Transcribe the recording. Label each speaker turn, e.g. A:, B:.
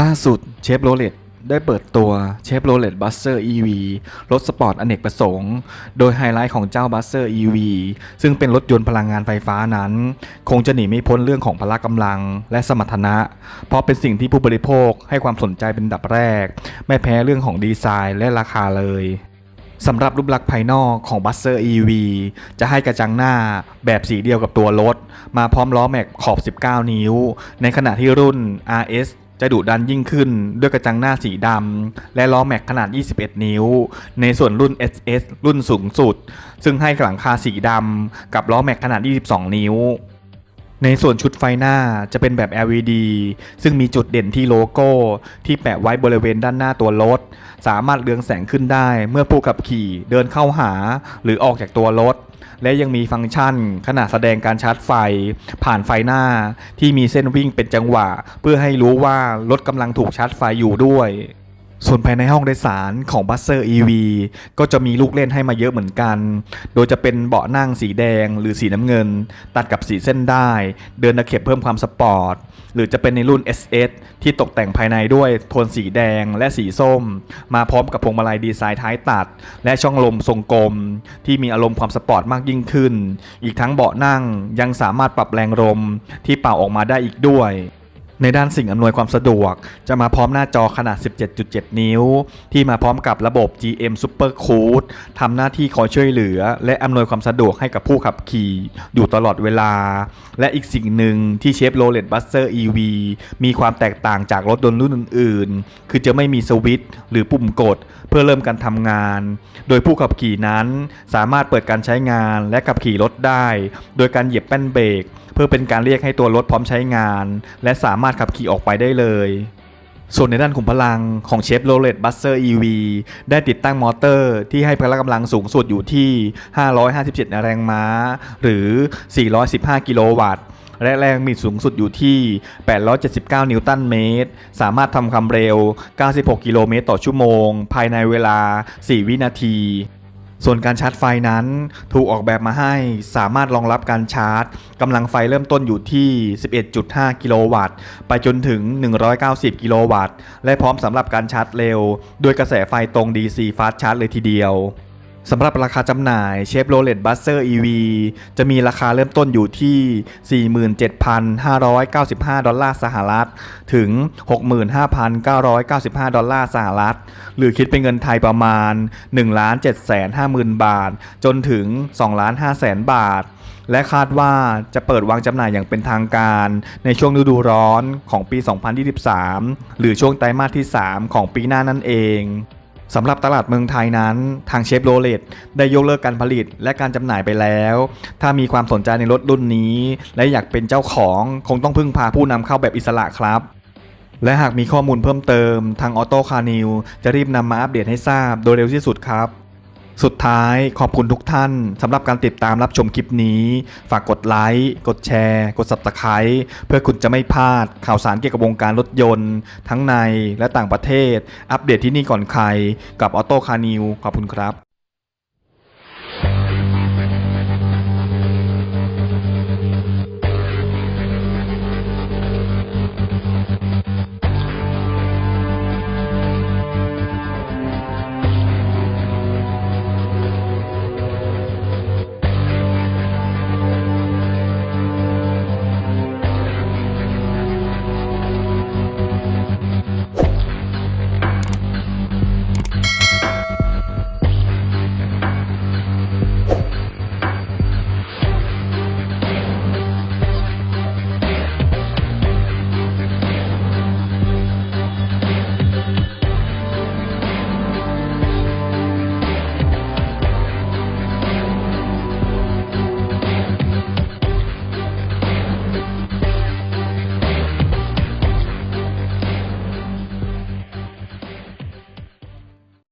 A: ล่าสุดเชฟโรเลตได้เปิดตัวเชฟโรเลตบัสเซอร์ EV รถสปอร์ตอเนกประสงค์ โดยไฮไลท์ของเจ้าบัสเซอร์ EV ซึ่งเป็นรถยนต์พลังงานไฟฟ้านั้น คงจะหนีไม่พ้นเรื่องของพละกำลังและสมรรถนะ เพราะเป็นสิ่งที่ผู้บริโภคให้ความสนใจเป็นดับแรก ไม่แพ้เรื่องของดีไซน์และราคาเลยสำหรับรูปลักษณ์ภายนอกของ Buster EV จะให้กระจังหน้าแบบสีเดียวกับตัวรถ มาพร้อมล้อแม็กขอบ 19 นิ้ว ในขณะที่รุ่น RS จะดุดันยิ่งขึ้นด้วยกระจังหน้าสีดำและล้อแม็กขนาด 21 นิ้ว ในส่วนรุ่น SS รุ่นสูงสุด ซึ่งให้หลังคาสีดำกับล้อแม็กขนาด 22 นิ้วในส่วนชุดไฟหน้าจะเป็นแบบ LED ซึ่งมีจุดเด่นที่โลโก้ ที่แปะไว้บริเวณด้านหน้าตัวรถ สามารถเรืองแสงขึ้นได้เมื่อผู้ขับขี่เดินเข้าหาหรือออกจากตัวรถ และยังมีฟังก์ชันขณะแสดงการชาร์จไฟ ผ่านไฟหน้าที่มีเส้นวิ่งเป็นจังหวะ เพื่อให้รู้ว่ารถกำลังถูกชาร์จไฟอยู่ด้วย ส่วนภายในห้องโดยสารของ b u s เ e อร์ EV ก็จะมีลูกเล่นให้มาเยอะเหมือนกัน โดยจะเป็นเบาะนั่งสีแดงหรือสีน้ำเงิน ตัดกับสีเส้นได้ เดินตะเข็บเพิ่มความสปอร์ต หรือจะเป็นในรุ่น SS ที่ตกแต่งภายในด้วยโทนสีแดงและสีส้ม มาพร้อมกับพวงมาลัยดีไซน์ท้ายตัด และช่องลมทรงกลม ที่มีอารมณ์ความสปอร์ตมากยิ่งขึ้น อีกทั้งเบาะนั่งยังสามารถปรับแรงลมที่เป่าออกมาได้อีกด้วย ในด้านสิ่งอำนวยความสะดวก จะมาพร้อมหน้าจอขนาด 17.7 นิ้ว ที่มาพร้อมกับระบบ GM Super Cruise ทำหน้าที่คอยช่วยเหลือ และอำนวยความสะดวกให้กับผู้ขับขี่อยู่ตลอดเวลา และอีกสิ่งหนึ่งที่เชฟโรเลตบัสเตอร์ EV มีความแตกต่างจากรถยนต์รุ่นอื่นๆ คือจะไม่มีสวิตช์หรือปุ่มกด เพื่อเริ่มการทำงาน โดยผู้ขับขี่นั้นสามารถเปิดการใช้งานและขับขี่รถได้ โดยการเหยียบแป้นเบรกเพื่อเป็นการเรียกให้ตัวรถพร้อมใช้งาน และสามารถขับขี่ออกไปได้เลย ส่วนในด้านขุมพลังของเชฟโรเลตบัสเซอร์ EV ได้ติดตั้งมอเตอร์ที่ให้พละกำลังสูงสุดอยู่ที่ 557 แรงม้า หรือ 415 กิโลวัตต์และแรงบิดสูงสุดอยู่ที่ 879 นิวตันเมตร สามารถทำความเร็ว 96 กิโลเมตรต่อชั่วโมง ภายในเวลา 4 วินาที ส่วนการชาร์จไฟนั้นถูกออกแบบมาให้สามารถรองรับการชาร์จกำลังไฟเริ่มต้นอยู่ที่ 11.5 กิโลวัตต์ ไปจนถึง 190 กิโลวัตต์ และพร้อมสำหรับการชาร์จเร็ว ด้วยกระแสไฟตรง DC Fast Charge เลยทีเดียว สำหรับราคาจำหน่ายเชฟโรเลตบัสเซอร์ EV จะมีราคาเริ่มต้นอยู่ที่ 47,595 ดอลลาร์สหรัฐ ถึง 65,995 ดอลลาร์สหรัฐ หรือคิดเป็นเงินไทยประมาณ 1 7 5 0 0 0 0 บาท จนถึง 2 5 0 0 0 0บาท และคาดว่าจะเปิดวางจำหน่ายอย่างเป็นทางการในช่วงฤดูร้อนของปี 2023 หรือช่วงไตรมาสที่ 3 ของปีหน้านั่นเอง สำหรับตลาดเมืองไทยนั้น ทางเชฟโรเลตได้ยกเลิกการผลิตและการจำหน่ายไปแล้ว ถ้ามีความสนใจในรถรุ่นนี้ และอยากเป็นเจ้าของ คงต้องพึ่งพาผู้นำเข้าแบบอิสระครับ และหากมีข้อมูลเพิ่มเติม ทางออโต้คาร์นิวจะรีบนำมาอัปเดตให้ทราบโดยเร็วที่สุดครับ สุดท้ายขอบคุณทุกท่านสำหรับการติดตามรับชมคลิปนี้ ฝากกดไลค์กดแชร์ กด Subscribe เพื่อคุณจะไม่พลาดข่าวสารเกี่ยวกับวงการรถยนต์ ทั้งในและต่างประเทศ อัปเดตที่นี่ก่อนใคร กับออโต้คานิวขอบคุณครับ